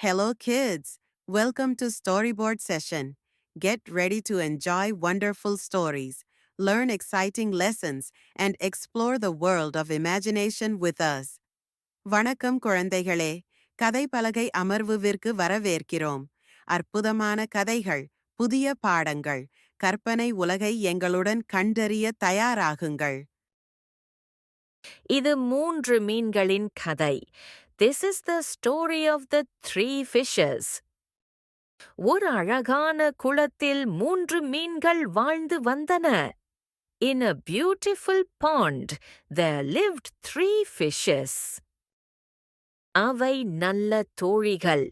Hello, kids. Welcome to Storyboard Session. Get ready to enjoy wonderful stories, learn exciting lessons, and explore the world of imagination with us. வணக்கம் குழந்தைகளே கதை பலகை அமர்வுவிற்கு வரவேற்கிறோம் அற்புதமான கதைகள் புதிய பாடங்கள் கற்பனை உலகை எங்களுடன் கண்டறிய தயாராகுங்கள் இது மூன்று மீன்களின் கதை this is the story of the three fishes ஒரு அழகான குளத்தில் மூன்று மீன்கள் வாழ்ந்து வந்தன. In a beautiful pond there lived three fishes அவை நல்ல தோழிகள்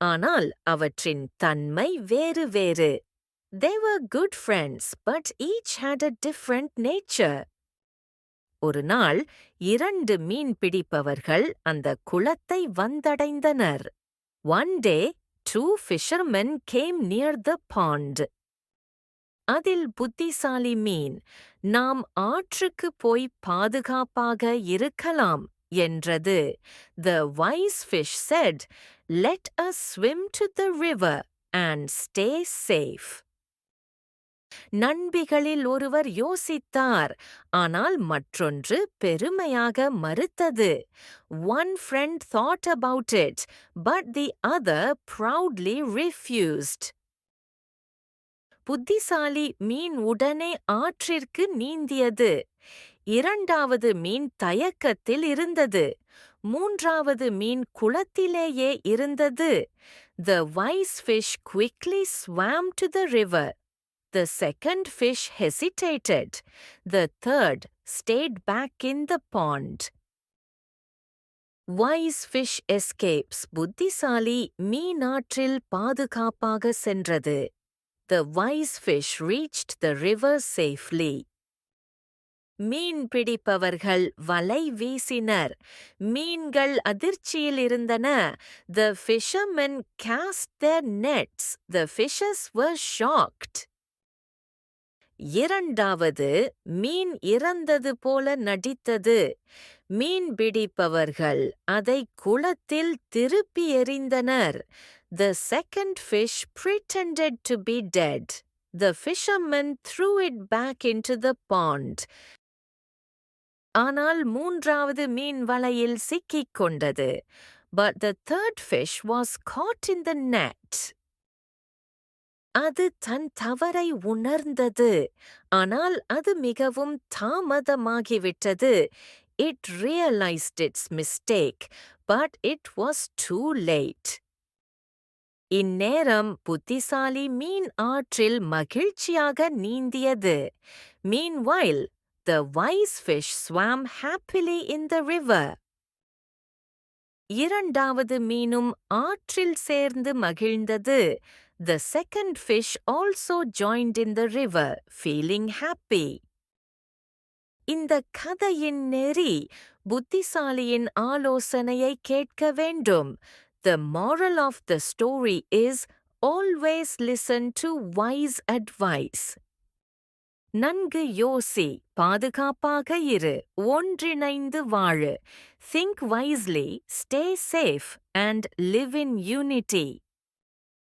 ஆனால் அவற்றின் தன்மை வேறு வேறு. They were good friends, but each had a different nature. ஒரு நாள் இரண்டு மீன் பிடிப்பவர்கள் அந்த குளத்தை வந்தடைந்தனர். One day two fishermen came near the pond அதில் புத்திசாலி மீன் நாம் ஆற்றுக்கு போய் பாதுகாப்பாக இருக்கலாம் என்றது. The wise fish said let us swim to the river and stay safe நண்பிகளில் ஒருவர் யோசித்தார் ஆனால் மற்றொன்று பெருமையாக மறுத்தது. One friend thought about it but the other proudly refused புத்திசாலி மீன் உடனே ஆற்றிற்கு நீந்தியது. இரண்டாவது மீன் தயக்கத்தில் இருந்தது. மூன்றாவது மீன் குளத்திலேயே இருந்தது. The wise fish quickly swam to the river The second fish hesitated. The third stayed back in the pond. Wise fish escapes புத்திசாலி மீனாற்றில் பாதுகாப்பாக சென்றது. The wise fish reached the river safely. மீன் பிடிப்பவர்கள் வலை வீசினர் மீன்கள் அதிர்ச்சியில் இருந்தன The fishermen cast their nets. The fishes were shocked. இரண்டாவது மீன் இறந்தது போல நடித்தது. மீன் பிடிப்பவர்கள் அதை குளத்தில் திருப்பி எறிந்தனர். The second fish pretended to be dead the fishermen threw it back into the pond ஆனால் மூன்றாவது மீன் வலையில் சிக்கிக் கொண்டது. But the third fish was caught in the net அது தன் தவறை உணர்ந்தது. ஆனால் அது மிகவும் தாமதமாகிவிட்டது. It realised its mistake but it was too late இந்நேரம் புத்திசாலி மீன் ஆற்றில் மகிழ்ச்சியாக நீந்தியது. Meanwhile the wise fish swam happily in the river. இரண்டாவது மீனும் ஆற்றில் சேர்ந்து மகிழ்ந்தது. The second fish also joined in the river, feeling happy. இந்த கதையின் நெறி புத்திசாலியின் ஆலோசனையை கேட்க வேண்டும் The moral of the story is always listen to wise advice. நன்கு யோசி பாதுகாப்பாக இரு ஒன்றிணைந்து வாழு think wisely stay safe and live in unity